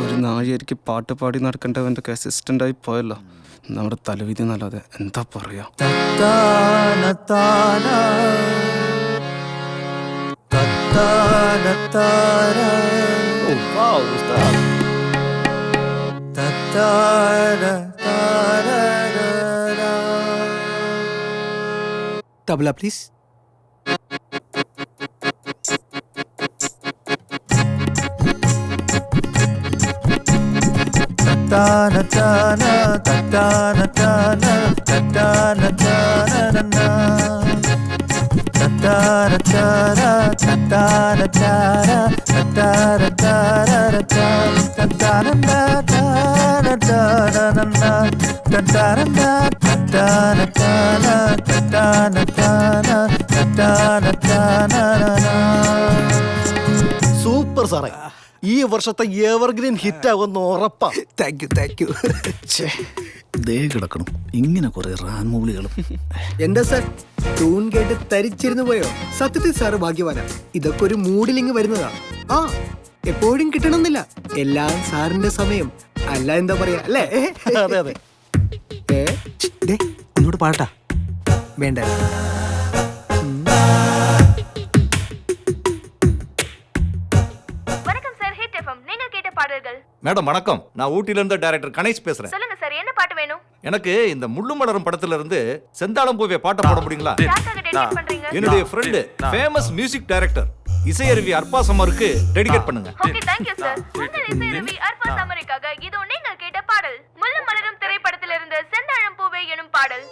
ഒരു നാഴികയ്ക്ക് പാട്ട് പാടി നടക്കേണ്ടവന്റെ അസിസ്റ്റന്റായി പോയല്ലോ. നമ്മുടെ തലവിധി എന്നല്ലാതെ എന്താ പറയാ? തബല പ്ലീസ് സൂപ്പർ സാറേ. ഈ വർഷത്തെ എവർഗ്രീൻ ഹിറ്റ് ആവുമെന്ന് ഉറപ്പാ. താങ്ക് യു താങ്ക് യു ദേ കിടക്കണം. ഇങ്ങനെ കുറെ റാൻമൂളികളും എന്താ സാർ? ട്യൂൺ കേട്ട് തരിച്ചിരുന്നു പോയോ? സത്യത്തിൽ സാറ് ഭാഗ്യവാന. ഇതൊക്കെ ഒരു മൂഡിലിങ് വരുന്നതാ. ആ എപ്പോഴും കിട്ടണമെന്നില്ല. എല്ലാം സാറിന്റെ സമയം. അല്ല എന്താ പറയാ അല്ലേ? അതെ അതെ. ഏ, ദേ, ഒന്നുകൂടെ പാട്ടാ വേണ്ട வணக்கம் சார் ஹிட் எஃப்எம் நீங்கள் கேட்ட பாடல்கள் மேடம் வணக்கம் நான் ஊட்டில இருந்து டைரக்டர் கணேஷ் பேசுறேன் சொல்லுங்க சார் என்ன பாட்டு வேணும் எனக்கு இந்த முள்ளு மலரும் படத்துல இருந்து செந்தாளம் பூவே பாட்டை போட முடியுங்களா யாருக்காக டெடிகேட் பண்றீங்க என்னுடைய friend famous music director Isaiaruvi அற்பா சம்மருக்கு டெடிகேட் பண்ணுங்க ஓகே தேங்க் யூ சார் உங்கள் இசை ரவி அர்ப்பா சமரிக்காக இதோ நீங்கள் கேட்ட பாடல் முள்ளு மலரும் திரைப்படத்திலிருந்து செந்தாழம் பூவே எனும் பாடல்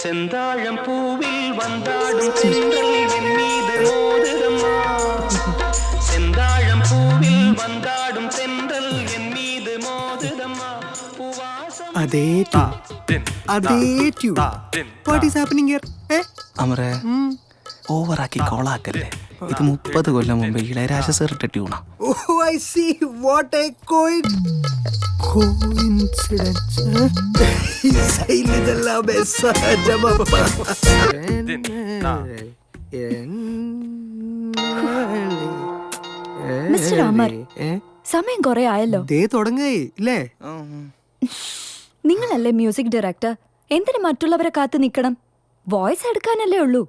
செந்தாழம் பூவில் வந்தாடும் செந்தல் என் மீது மோதுதம்மா செந்தாழம் பூவில் வந்தாடும் செந்தல் என் மீது மோதுதம்மா பூவாசம் അതേ ട്യൂൺ അതേ tune what is happening here ഏ അമരെ ഓവറാക്കി കോളാക്കല്ലേ ഇത് മുപ്പത് കൊല്ലം മുമ്പ് ഇളയരാജ സാറിട്ട tuna oh I see what a coin coincidence ഇതെല്ലാം മിസ്റ്റർ അമർ. സമയം കുറെ ആയല്ലോ. ദേ തുടങ്ങായി ഇല്ലേ? നിങ്ങളല്ലേ മ്യൂസിക് ഡയറക്ടർ? എന്തിനു മറ്റുള്ളവരെ കാത്തു നിൽക്കണം? വോയിസ് എടുക്കാനല്ലേ ഉള്ളൂ.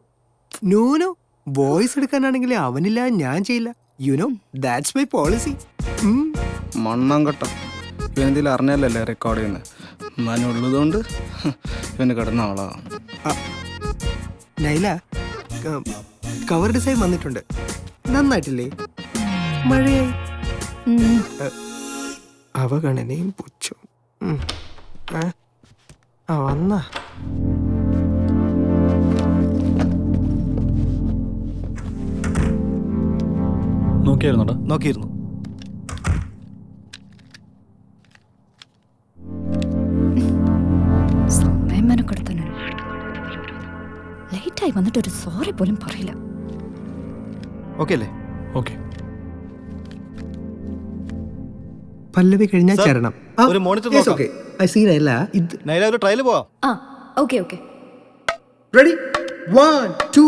നൂനോ വോയിസ് എടുക്കാനാണെങ്കിൽ അവനില്ല ഞാൻ ചെയ്യില്ല. You know that's my policy മണ്ണം കട്ടം എന്തെങ്കിലും അറിഞ്ഞാലല്ലേ റെക്കോർഡ് ചെയ്യുന്നത് മനുള്ളതുകൊണ്ട് ഇവന് കിടന്ന ആളാണ് നൈല കവർ ഡിസൈൻ വന്നിട്ടുണ്ട്. നന്നായിട്ടില്ലേ? മഴയായി. അവഗണനയും പുച്ഛു? ആ വന്ന. നോക്കിയായിരുന്നോടാ? നോക്കിയിരുന്നു. ലേറ്റായി വന്നിട്ട് ഒരു സോറി പോലും പറയില്ല. ഓക്കെ അല്ലേ ഓക്കെ. പല്ലവി കഴിഞ്ഞാൽ Sir, ചരണം. ഒരു monitor നോക്കാം. ഐ സീ നൈല ഇത് നൈല ഒരു ട്രയൽ പോവാ. ആ okay okay ready one two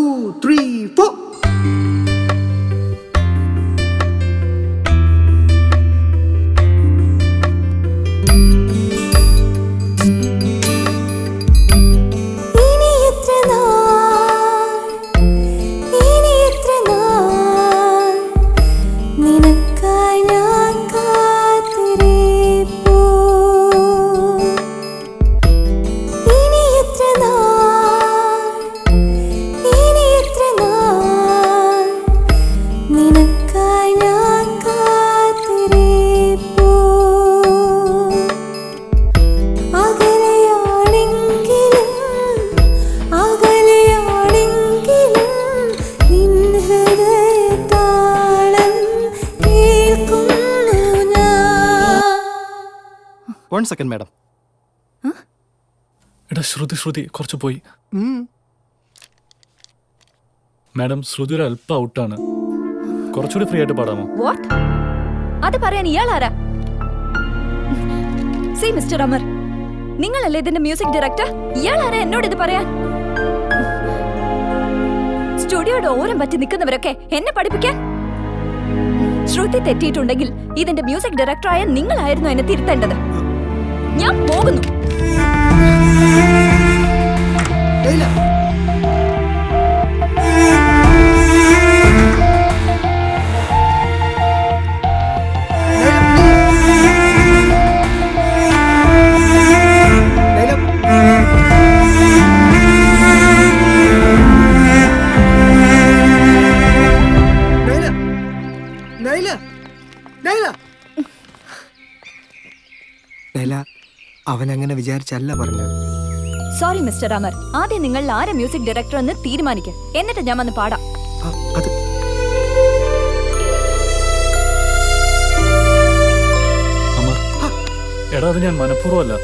one second madam എടാ ശ്രുതി ശ്രുതി കുറച്ച് പോയി. മാഡം ശ്രുതി ഒരു അല്പം ഔട്ടാണ് കുറച്ചുകൂടി ഫ്രീ ആയിട്ട് പാടാമോ? വാട്ട് അത് പറയാൻ ഇയാൾ ആരാ സി മിസ്റ്റർ അമർ നിങ്ങളല്ലേ ഇതിന്റെ മ്യൂസിക് ഡയറക്ടർ ഇയാൾ ആരാ എന്നോട് ഇത് പറയാൻ? സ്റ്റുഡിയോയുടെ ഓരം പറ്റി നിൽക്കുന്നവരൊക്കെ എന്നെ പഠിപ്പിക്കാൻ? ശ്രുതി തെറ്റിയിട്ടുണ്ടെങ്കിൽ ഇതിന്റെ മ്യൂസിക് ഡയറക്ടറായ നിങ്ങളായിരുന്നു എന്നെ തിരുത്തേണ്ടത്. ഞാൻ പോകുന്നു. ലൈല ലൈല അവൻ അങ്ങനെ വിചാരിച്ചല്ല പറഞ്ഞത്. സോറി മിസ്റ്റർ അമർ ആദ്യം നിങ്ങൾ ആരെ മ്യൂസിക് ഡയറക്ടർ എന്ന് തീരുമാനിക്കുക എന്നിട്ട് ഞാൻ വന്ന് പാടാം. ആ, അത് അമർ എടാ അത് ഞാൻ മനഃപൂർവമല്ല.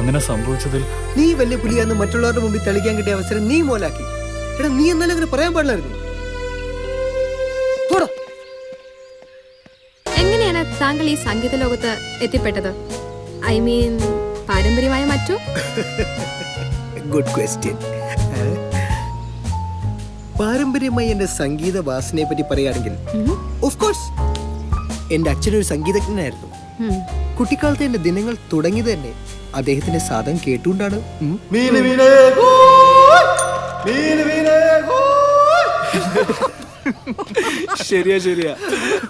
അങ്ങനെ സംഭവിച്ചതിൽ നീ വലിയ പുലിയാന്ന് മറ്റുള്ളവരുടെ മുമ്പിൽ തെളിക്കാൻ കിട്ടിയ അവസരം നീ മോലാക്കി. എടാ നീ എന്നാലും അങ്ങനെ പറയാൻ പാടില്ലായിരുന്നു. എങ്ങനെയാണ് താങ്കൾ ഈ സംഗീത ലോകത്ത് എത്തിപ്പെട്ടത്? ഐ മീൻ പാരമ്പര്യമായ മറ്റോ? ഗുഡ് ക്വസ്റ്റ്യൻ പാരമ്പര്യമായി എന്റെ സംഗീത വാസനയെ പറ്റി പറയുകയാണെങ്കിൽ ഓഫ് കോഴ്സ് എന്റെ അച്ഛനൊരു സംഗീതജ്ഞനായിരുന്നു. കുട്ടിക്കാലത്ത് എന്റെ ദിനങ്ങൾ തുടങ്ങിയത് തന്നെ അദ്ദേഹത്തിന്റെ സാധനം കേട്ടുകൊണ്ടാണ്. ഉം. മീന് ഗോ മീന് മീനേ ഗോ ശരിയാ ശരിയാ.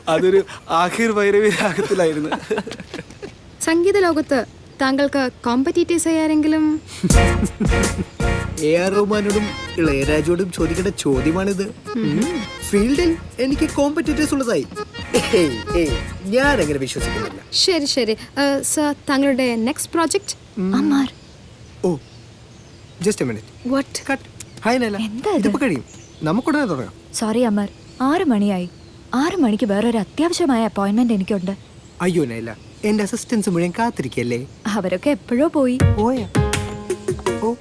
അതൊരു ആഹിർ ഭൈരവി രാഗത്തിലായിരുന്നു. സംഗീത ലോകത്ത് താങ്കൾക്ക് കോമ്പറ്റീറ്റേഴ്സ് ആരെങ്കിലും? എ ആർ റഹ്മാനോടും ഇളയരാജോടും ചോദിക്കേണ്ട ചോദ്യമാണിത്. ഫീൽഡിൽ എനിക്ക് കോമ്പറ്റീറ്റേഴ്സ് ഉള്ളതായി. ഞാൻ അങ്ങനെ വിശ്വസിക്കുന്നില്ല. ശരി ശരി. സർ താങ്കളുടെ next project Amar oh just a minute what cut hi Naila എന്താ ഇത്? ഇതിപ്പോ കഴിയും. നമുക്കുടനെ തുടങ്ങാം. സോറി അമർ ആറ് മണിയായി. ആറ് മണിക്ക് വേറൊരു അത്യാവശ്യമായ അപ്പോയിന്റ്മെന്റ് എനിക്കുണ്ട്. അയ്യോ നൈല എന്റെ അസിസ്റ്റൻസ് മുഴുവൻ കാത്തിരിക്കല്ലേ? അവരൊക്കെ എപ്പോഴോ പോയി. പോയാ? ഓ.